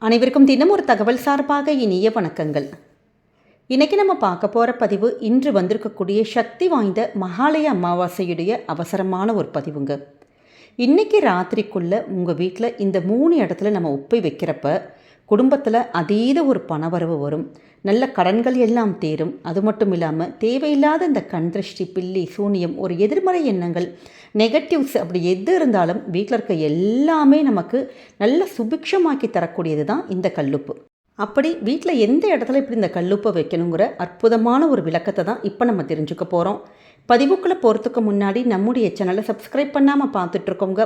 அனைவருக்கும் தினம் ஒரு தகவல் சார்பாக இனிய வணக்கங்கள். இன்றைக்கி நம்ம பார்க்க போகிற பதிவு இன்று வந்திருக்கக்கூடிய சக்தி வாய்ந்த மகாலய அமாவாசையுடைய அவசரமான ஒரு பதிவுங்க. இன்றைக்கி ராத்திரிக்குள்ளே உங்கள் வீட்டில் இந்த மூணு இடத்துல நம்ம உப்பை வைக்கிறப்ப குடும்பத்தில் அதீத ஒரு பணவரவு வரும். நல்ல கடன்கள் எல்லாம் தேரும். அது மட்டும் இல்லாமல் தேவையில்லாத இந்த கண் திருஷ்டி பில்லி சூனியம் ஒரு எதிர்மறை எண்ணங்கள் நெகட்டிவ்ஸ் அப்படி எது இருந்தாலும் வீட்டில் இருக்க எல்லாமே நமக்கு நல்ல சுபிக்ஷமாக்கி தரக்கூடியது தான் இந்த கல்லுப்பு. அப்படி வீட்டில் எந்த இடத்துல இப்படி இந்த கல்லுப்பை வைக்கணுங்கிற அற்புதமான ஒரு விளக்கத்தை தான் இப்போ நம்ம தெரிஞ்சுக்க போகிறோம் பதிவுக்குள்ளே போகிறதுக்கு முன்னாடி நம்முடைய சேனலை சப்ஸ்கிரைப் பண்ணாமல் பார்த்துட்ருக்கோங்க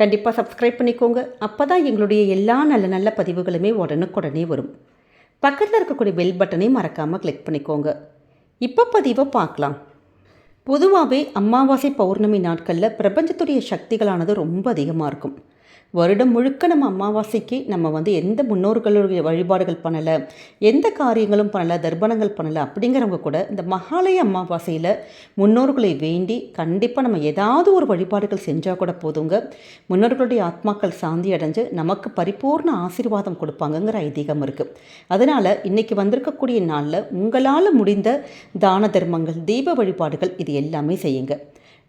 கண்டிப்பாக சப்ஸ்கிரைப் பண்ணிக்கோங்க. அப்போ தான் எங்களுடைய எல்லா நல்ல நல்ல பதிவுகளுமே உடனுக்குடனே வரும். பக்கத்தில் இருக்கக்கூடிய பெல் பட்டனையும் மறக்காமல் கிளிக் பண்ணிக்கோங்க. இப்போ பதிவை பார்க்கலாம். பொதுவாகவே அமாவாசை பௌர்ணமி நாட்களில் பிரபஞ்சத்துடைய சக்திகளானது ரொம்ப அதிகமாக இருக்கும். வருடம் முழுக்க நம்ம அமாவாசைக்கு நம்ம வந்து எந்த முன்னோர்களுடைய வழிபாடுகள் பண்ணலை எந்த காரியங்களும் பண்ணலை தர்ப்பணங்கள் பண்ணலை அப்படிங்கிறவங்க கூட இந்த மகாலய அமாவாசையில் முன்னோர்களை வேண்டி கண்டிப்பாக நம்ம ஏதாவது ஒரு வழிபாடுகள் செஞ்சால் கூட போதுங்க. முன்னோர்களுடைய ஆத்மாக்கள் சாந்தி அடைஞ்சு நமக்கு பரிபூர்ண ஆசீர்வாதம் கொடுப்பாங்கங்கிற ஐதீகம் இருக்குது அதனால் இன்றைக்கி வந்திருக்கக்கூடிய நாளில் உங்களால் முடிந்த தான தர்மங்கள் தெய்வ வழிபாடுகள் இது எல்லாமே செய்யுங்க.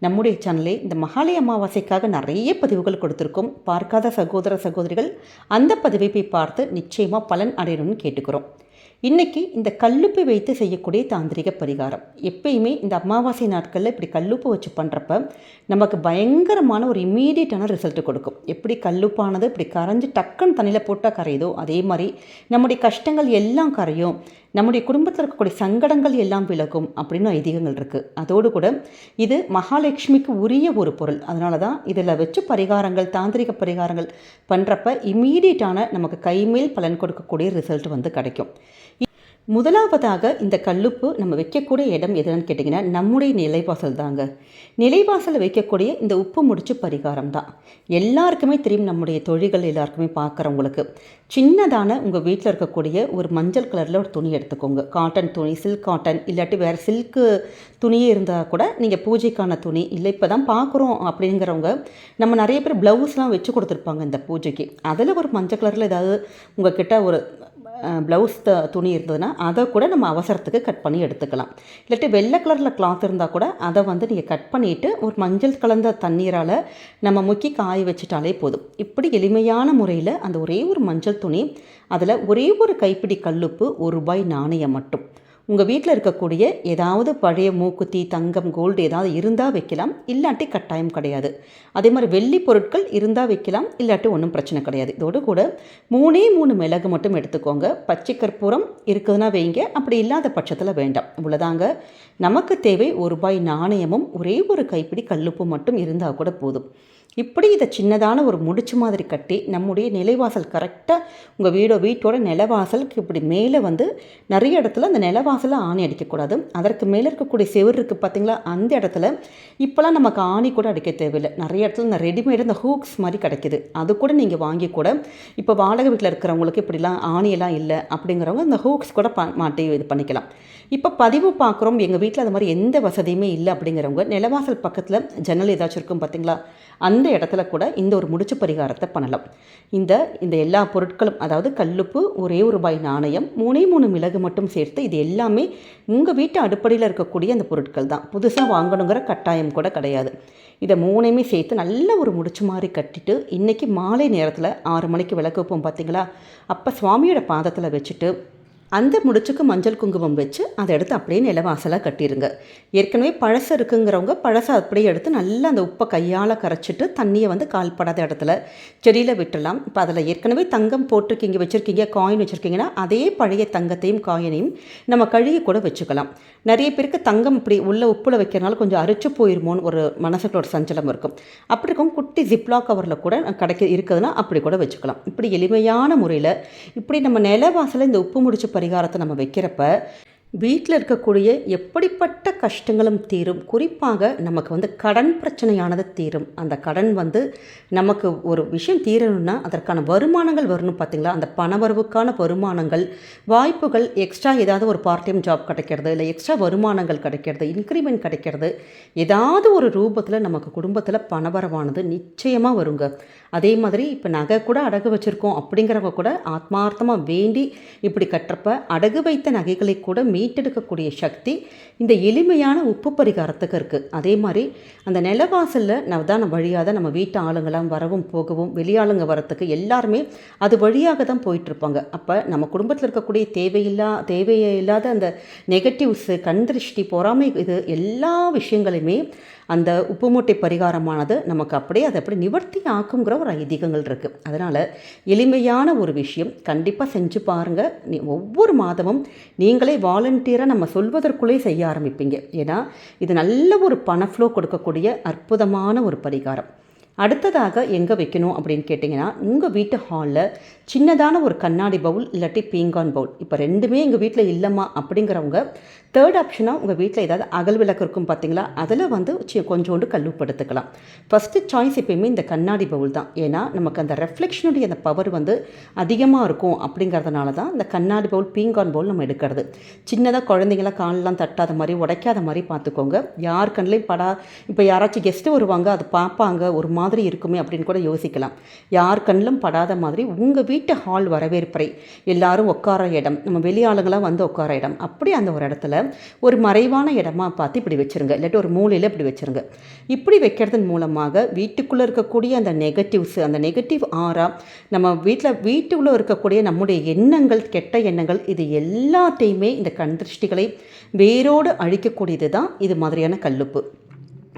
நம்முடைய சேனலில் இந்த மகாலய அமாவாசைக்காக நிறைய பதிவுகள் கொடுத்துருக்கோம். பார்க்காத சகோதர சகோதரிகள் அந்த பதிவை போய் பார்த்து நிச்சயமாக பலன் அடையணும்னு கேட்டுக்கிறோம். இன்றைக்கி இந்த கல்லுப்பு வைத்து செய்யக்கூடிய தாந்திரிக பரிகாரம். எப்பயுமே இந்த அமாவாசை நாட்களில் இப்படி கல்லுப்பு வச்சு பண்ணுறப்ப நமக்கு பயங்கரமான ஒரு இம்மீடியட்டான ரிசல்ட் கொடுக்கும். எப்படி கல்லுப்பானது இப்படி கரைஞ்சி டக்குன்னு தண்ணியில் போட்டால் கரையுதோ அதே மாதிரி நம்முடைய கஷ்டங்கள் எல்லாம் கரையும். நம்முடைய குடும்பத்தில் இருக்கக்கூடிய சங்கடங்கள் எல்லாம் விலகும் அப்படின்னு ஐதீகங்கள் இருக்குது அதோடு கூட இது மகாலட்சுமிக்கு உரிய ஒரு பொருள். அதனால தான் இதில் வச்சு பரிகாரங்கள் தாந்திரிக பரிகாரங்கள் பண்ணுறப்ப இம்மீடியட்டான நமக்கு கைமேல் பலன் கொடுக்கக்கூடிய ரிசல்ட் வந்து கிடைக்கும். முதலாவதாக இந்த கல்லுப்பு நம்ம வைக்கக்கூடிய இடம் எதுன்னு கேட்டிங்கன்னா நம்முடைய நிலைவாசல் தாங்க. நிலைவாசல் வைக்கக்கூடிய இந்த உப்பு முடிச்சு பரிகாரம் தான். எல்லாருக்குமே தெரியும் நம்முடைய தொழில்கள் எல்லாருக்குமே பார்க்குறவங்களுக்கு சின்னதான உங்கள் வீட்டில் இருக்கக்கூடிய ஒரு மஞ்சள் கலரில் ஒரு துணி எடுத்துக்கோங்க. காட்டன் துணி சில்க் காட்டன் இல்லாட்டி வேறு சில்க்கு துணியே இருந்தால் கூட நீங்கள் பூஜைக்கான துணி இல்லை இப்போ தான் பார்க்குறோம் அப்படிங்கிறவங்க நம்ம நிறைய பேர் ப்ளவுஸ்லாம் வச்சு கொடுத்துருப்பாங்க இந்த பூஜைக்கு. அதில் ஒரு மஞ்சள் கலரில் ஏதாவது உங்கள் கிட்ட ஒரு ப்ளவுஸ் த துணி இருந்ததுன்னா அதை கூட நம்ம அவசரத்துக்கு கட் பண்ணி எடுத்துக்கலாம். இல்லாட்டி வெள்ளை கலரில் கிளாத் இருந்தால் கூட அதை வந்து நீங்கள் கட் பண்ணிவிட்டு ஒரு மஞ்சள் கலந்த தண்ணீரால் நம்ம முக்கி காய வச்சுட்டாலே போதும். இப்படி எளிமையான முறையில் அந்த ஒரே ஒரு மஞ்சள் துணி அதில் ஒரே ஒரு கைப்பிடி கல்லுப்பு ஒரு ரூபாய் நாணயம் மட்டும். உங்கள் வீட்டில் இருக்கக்கூடிய ஏதாவது பழைய மூக்குத்தி தங்கம் கோல்டு ஏதாவது இருந்தால் வைக்கலாம். இல்லாட்டி கட்டாயம் கிடையாது. அதே மாதிரி வெள்ளி பொருட்கள் இருந்தால் வைக்கலாம். இல்லாட்டி ஒன்றும் பிரச்சனை கிடையாது. இதோடு கூட மூணே மூணு மிளகு மட்டும் எடுத்துக்கோங்க. பச்சை கற்பூரம் இருக்குதுன்னா வைங்க. அப்படி இல்லாத பட்சத்தில் வேண்டாம். இவ்வளோதாங்க நமக்கு தேவை ஒரு ரூபாய் நாணயமும் ஒரே ஒரு கைப்பிடி கல்லுப்பு மட்டும் இருந்தால் கூட போதும். இப்படி இதை சின்னதான ஒரு முடிச்சு மாதிரி கட்டி நம்முடைய நிலைவாசல் கரெக்டாக உங்கள் வீடோ வீட்டோட நிலவாசலுக்கு இப்படி மேலே வந்து நிறைய இடத்துல அந்த நிலவாசலை ஆணி அடிக்கக்கூடாது அதற்கு மேலே இருக்கக்கூடிய செவர் இருக்குது பார்த்திங்களா? அந்த இடத்துல இப்போலாம் நமக்கு ஆணி கூட அடிக்க தேவையில்லை. நிறைய இடத்துல இந்த ரெடிமேடு இந்த ஹூக்ஸ் மாதிரி கிடைக்கிது. அது கூட நீங்கள் வாங்கி கூட இப்போ வாடகை வீட்டில் இருக்கிறவங்களுக்கு இப்படிலாம் ஆணியெல்லாம் இல்லை அப்படிங்கிறவங்க இந்த ஹூக்ஸ் கூட ப மாட்டி இது பண்ணிக்கலாம். இப்போ பதிவு பார்க்குறோம். எங்கள் வீட்டில் அது மாதிரி எந்த வசதியுமே இல்லை அப்படிங்கிறவங்க நிலவாசல் பக்கத்தில் ஜன்னல் ஏதாச்சும் இருக்கும் பார்த்தீங்களா? அந்த இடத்துல கூட இந்த ஒரு முடிச்சு பரிகாரத்தை பண்ணலாம். இந்த இந்த எல்லா பொருட்களும் அதாவது கல்லுப்பு ஒரே ஒரு ரூபாய் நாணயம் மூணே மூணு மிளகு மட்டும் சேர்த்து இது எல்லாமே உங்கள் வீட்டு அடுப்படையில் இருக்கக்கூடிய அந்த பொருட்கள் தான். புதுசாக வாங்கணுங்கிற கட்டாயம் கூட கிடையாது. இதை மூணையுமே சேர்த்து நல்ல ஒரு முடிச்சு மாதிரி கட்டிட்டு இன்றைக்கி மாலை நேரத்தில் ஆறு மணிக்கு விளக்கு வைப்போம் பார்த்தீங்களா அப்போ சுவாமியோட பாதத்தில் வச்சுட்டு அந்த முடிச்சுக்கு மஞ்சள் குங்குமம் வச்சு அதை எடுத்து அப்படியே நிலவாசலாக கட்டிடுங்க ஏற்கனவே பழசு இருக்குங்கிறவங்க பழசை அப்படியே எடுத்து நல்லா அந்த உப்பை கையால் கரைச்சிட்டு தண்ணியை வந்து கால்படாத இடத்துல செடியில் விட்டுடலாம். இப்போ அதில் ஏற்கனவே தங்கம் போட்டிருக்கீங்க வச்சுருக்கீங்க காயின் வச்சுருக்கீங்கன்னா அதே பழைய தங்கத்தையும் காயினையும் நம்ம கழுகி கூட வச்சுக்கலாம். நிறைய பேருக்கு தங்கம் இப்படி உள்ள உப்பில் வைக்கிறனால கொஞ்சம் அரிச்சு போயிருமோன்னு ஒரு மனசுக்குள்ள ஒரு சஞ்சலம் இருக்கும். அப்படி இருக்கும் குட்டி ஜிப்லா கவரில் கூட கிடைக்க இருக்குதுன்னா அப்படி கூட வச்சுக்கலாம். இப்படி எளிமையான முறையில் இப்படி நம்ம நிலவாசலில் இந்த உப்பு முடிச்சு பரிகாரத்தை நம்ம வைக்கிறப்ப வீட்டில் இருக்கக்கூடிய எப்படிப்பட்ட கஷ்டங்களும் தீரும். குறிப்பாக நமக்கு வந்து கடன் பிரச்சனையானது தீரும். அந்த கடன் வந்து நமக்கு ஒரு விஷயம் தீரணும்னா அதற்கான வருமானங்கள் வரணும் பார்த்தீங்களா? அந்த பணவரவுக்கான வருமானங்கள் வாய்ப்புகள் எக்ஸ்ட்ரா ஏதாவது ஒரு பார்ட் டைம் ஜாப் கிடைக்கிறது இல்லை எக்ஸ்ட்ரா வருமானங்கள் கிடைக்கிறது இன்க்ரிமெண்ட் கிடைக்கிறது ஏதாவது ஒரு ரூபத்தில் நமக்கு குடும்பத்தில் பணவரவானது நிச்சயமாக வருங்க. அதே மாதிரி இப்போ நகை கூட அடகு வச்சுருக்கோம் அப்படிங்கிறவங்க கூட ஆத்மார்த்தமாக வேண்டி இப்படி கட்டுறப்ப அடகு வைத்த நகைகளை கூட மீ மீட்டெடுக்கக்கூடிய சக்தி இந்த எளிமையான உப்பு பரிகாரத்துக்கு இருக்குது அதே மாதிரி அந்த நிலவாசலில் நவதான வழியாக தான் நம்ம வீட்டு ஆளுங்களாம் வரவும் போகவும் வெளியாளுங்க வரத்துக்கு எல்லாருமே அது வழியாக தான் போயிட்டுருப்பாங்க. அப்போ நம்ம குடும்பத்தில் இருக்கக்கூடிய தேவையில்லா தேவையில்லாத அந்த நெகட்டிவ்ஸு கண் திருஷ்டி பொறாமை இது எல்லா விஷயங்களையுமே அந்த உப்பு மூட்டை பரிகாரமானது நமக்கு அப்படியே அதை அப்படி நிவர்த்தி ஆக்குங்கிற ஒரு ஐதீகங்கள் இருக்குது அதனால் எளிமையான ஒரு விஷயம். கண்டிப்பாக செஞ்சு பாருங்கள் நீ ஒவ்வொரு மாதமும் நீங்களே வாலண்டியராக நம்ம சொல்வதற்குள்ளே செய்ய ஆரம்பிப்பீங்க. ஏன்னா இது நல்ல ஒரு பணஃப்ளோ கொடுக்கக்கூடிய அற்புதமான ஒரு பரிகாரம். அடுத்ததாக எங்கே வைக்கணும் அப்படின்னு கேட்டிங்கன்னா உங்கள் வீட்டு ஹாலில் சின்னதான ஒரு கண்ணாடி பவுல் இல்லாட்டி பீங்கான் பவுல் இப்போ ரெண்டுமே எங்கள் வீட்டில் இல்லைம்மா அப்படிங்கிறவங்க தேர்ட் ஆப்ஷனாக உங்கள் வீட்டில் ஏதாவது அகல் விளக்கு இருக்கும் பார்த்தீங்களா அதில் வந்து கொஞ்சோண்டு கல்லுப்படுத்துக்கலாம். ஃபஸ்ட்டு சாய்ஸ் எப்பயுமே இந்த கண்ணாடி பவுல் தான். ஏன்னா நமக்கு அந்த ரெஃப்ளெக்ஷனுடைய அந்த பவர் வந்து அதிகமாக இருக்கும் அப்படிங்கிறதுனால தான் இந்த கண்ணாடி பவுல் பீங்கான் பவுல் நம்ம எடுக்கிறது. சின்னதாக குழந்தைங்களாம் காலெலாம் தட்டாத மாதிரி உடைக்காத மாதிரி பார்த்துக்கோங்க யார் கண்ணிலையும் படா இப்போ யாராச்சும் கெஸ்ட்டு வருவாங்க அது பார்ப்பாங்க ஒரு மா மாதிரி இருக்குமே அப்படின்னு கூட யோசிக்கலாம். யார் கண்ணிலும் படாத மாதிரி உங்கள் வீட்டு ஹால் வரவேற்பறை. எல்லாரும் உட்கார இடம். நம்ம வெளியாளுங்களாம் வந்து உட்கார இடம். அப்படி அந்த ஒரு இடத்துல ஒரு மறைவான இடமா பார்த்து இப்படி வச்சுருங்க. இல்லாட்டி ஒரு மூலையில் இப்படி வச்சுருங்க. இப்படி வைக்கிறதன் மூலமாக வீட்டுக்குள்ளே இருக்கக்கூடிய அந்த நெகட்டிவ்ஸ் அந்த நெகட்டிவ் ஆறாக நம்ம வீட்டில் வீட்டுக்குள்ளே இருக்கக்கூடிய நம்முடைய எண்ணங்கள் கெட்ட எண்ணங்கள் இது எல்லாத்தையுமே இந்த கண் திருஷ்டிகளை வேரோடு அழிக்கக்கூடியது தான் இது மாதிரியான கல்லுப்பு.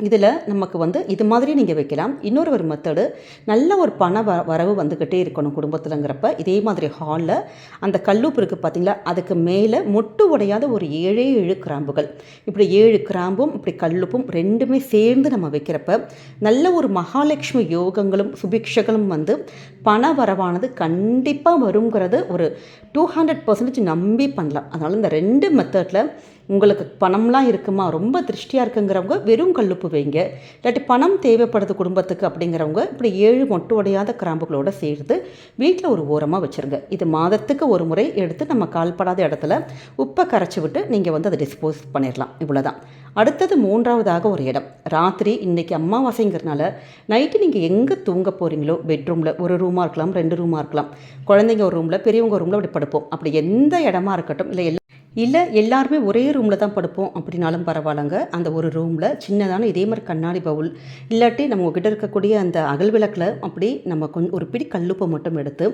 இதில் நமக்கு வந்து இது மாதிரி நீங்கள் வைக்கலாம். இன்னொரு ஒரு மெத்தடு நல்ல ஒரு பண வ வரவு வந்துக்கிட்டே இருக்கணும் குடும்பத்தில்ங்கிறப்ப. இதே மாதிரி ஹாலில் அந்த கல்லூப்பு இருக்குது பார்த்தீங்களா அதுக்கு மேலே மொட்டு உடையாத ஒரு ஏழே ஏழு கிராம்புகள். இப்படி ஏழு கிராம்பும் இப்படி கல்லுப்பும் ரெண்டுமே சேர்ந்து நம்ம வைக்கிறப்ப நல்ல ஒரு மகாலட்சுமி யோகங்களும் சுபிக்ஷகளும் வந்து பண வரவானது கண்டிப்பாக வருங்கிறது ஒரு டூ ஹண்ட்ரட் பர்சன்டேஜ் நம்பி பண்ணலாம். அதனால் இந்த ரெண்டு மெத்தடில் உங்களுக்கு பணம்லாம் இருக்குமா? ரொம்ப திருஷ்டியாக இருக்குங்கிறவங்க வெறும் கல்லுப்பு வைங்க. இல்லாட்டி பணம் தேவைப்படுது குடும்பத்துக்கு அப்படிங்கிறவங்க இப்படி ஏழு மொட்டு உடையாத கிராம்புகளோடு சேர்த்து வீட்டில் ஒரு ஓரமாக வச்சுருங்க. இது மாதத்துக்கு ஒரு முறை எடுத்து நம்ம கால்படாத இடத்துல உப்பை கரைச்சி விட்டு நீங்கள் வந்து அதை டிஸ்போஸ் பண்ணிடலாம் இவ்வளோதான் அடுத்தது மூன்றாவதாக ஒரு இடம். ராத்திரி இன்றைக்கி அமாவாசைங்கிறனால நைட்டு நீங்கள் எங்கே தூங்க போகிறீங்களோ பெட்ரூமில் ஒரு ரூமாக இருக்கலாம் ரெண்டு ரூமாக இருக்கலாம். குழந்தைங்க ஒரு ரூமில் பெரியவங்க ரூமில் அப்படி படுப்போம். அப்படி எந்த இடமா இருக்கட்டும் இல்லை எல்லா இல்லை எல்லாருமே ஒரே ரூமில் தான் படுப்போம் அப்படின்னாலும் பரவாயில்லங்க. அந்த ஒரு ரூமில் சின்னதான இதே மாதிரி கண்ணாடி பவுல் இல்லாட்டி நம்ம கிட்ட இருக்கக்கூடிய அந்த அகல் விளக்கில் அப்படி நம்ம கொஞ்சம் ஒரு பிடி கல்லுப்பை மட்டும் எடுத்து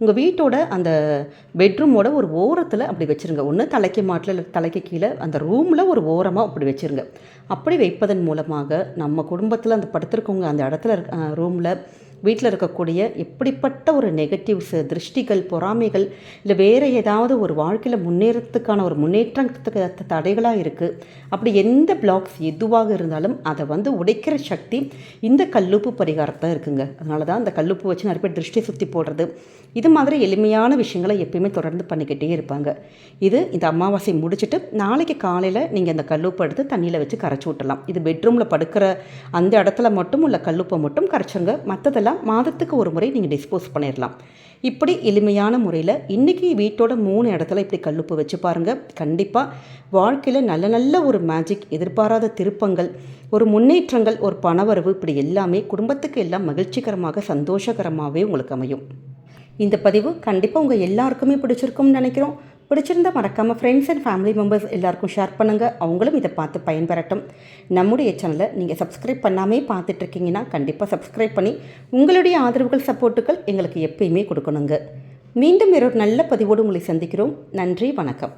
உங்கள் வீட்டோட அந்த பெட்ரூமோட ஒரு ஓரத்தில் அப்படி வச்சுருங்க. ஒன்று தலைக்கு மாட்டில் இல்லை தலைக்கு கீழே அந்த ரூமில் ஒரு ஓரமாக அப்படி வச்சுருங்க. அப்படி வைப்பதன் மூலமாக நம்ம குடும்பத்தில் அந்த படுத்திருக்கவங்க அந்த இடத்துல இருக்க ரூமில் வீட்டில் இருக்கக்கூடிய எப்படிப்பட்ட ஒரு நெகட்டிவ்ஸ் திருஷ்டிகள் பொறாமைகள் இல்லை வேறு ஏதாவது ஒரு வாழ்க்கையில் முன்னேறத்துக்கான ஒரு முன்னேற்றத்துக்கு தடைகளாக இருக்குது அப்படி எந்த பிளாக்ஸ் எதுவாக இருந்தாலும் அதை வந்து உடைக்கிற சக்தி இந்த கல்லுப்பு பரிகாரத்தில் இருக்குங்க. அதனால தான் அந்த கல்லுப்பு வச்சு நிறைய பேர் திருஷ்டி சுற்றி போடுறது. இது மாதிரி எளிமையான விஷயங்களை எப்பயுமே தொடர்ந்து பண்ணிக்கிட்டே இருப்பாங்க. இது இந்த அமாவாசை முடிச்சுட்டு நாளைக்கு காலையில் நீங்கள் அந்த கல்லுப்பை எடுத்து தண்ணியில் வச்சு கரைச்சி விட்டலாம் இது பெட்ரூமில் படுக்கிற அந்த இடத்துல மட்டும் உள்ள கல்லுப்பை மட்டும் கரைச்சுங்க. மற்றதெல்லாம் இதெல்லாம் மாதத்துக்கு ஒரு முறை நீங்கள் டிஸ்போஸ் பண்ணிடலாம். இப்படி எளிமையான முறையில் இன்றைக்கி வீட்டோட மூணு இடத்துல இப்படி கல்லுப்பு வச்சு பாருங்கள் கண்டிப்பாக வாழ்க்கையில் நல்ல நல்ல ஒரு மேஜிக் எதிர்பாராத திருப்பங்கள் ஒரு முன்னேற்றங்கள் ஒரு பணவரவு இப்படி எல்லாமே குடும்பத்துக்கு எல்லாம் மகிழ்ச்சிகரமாக சந்தோஷகரமாகவே உங்களுக்கு அமையும். இந்த பதிவு கண்டிப்பாக உங்கள் எல்லாருக்குமே பிடிச்சிருக்கும்னு நினைக்கிறோம். பிடிச்சிருந்தால் மறக்காமல் ஃப்ரெண்ட்ஸ் அண்ட் ஃபேமிலி மெம்பர்ஸ் எல்லாருக்கும் ஷேர் பண்ணுங்கள் அவங்களும் இதை பார்த்து பயன்பெறட்டும். நம்முடைய சேனலை நீங்கள் சப்ஸ்கிரைப் பண்ணாமே பார்த்துட்ருக்கீங்கன்னா கண்டிப்பாக சப்ஸ்கிரைப் பண்ணி உங்களுடைய ஆதரவுகள் சப்போர்ட்டுகள் எங்களுக்கு எப்பயுமே கொடுக்கணுங்க. மீண்டும் வேறொரு நல்ல பதிவோடு உங்களை சந்திக்கிறோம். நன்றி வணக்கம்.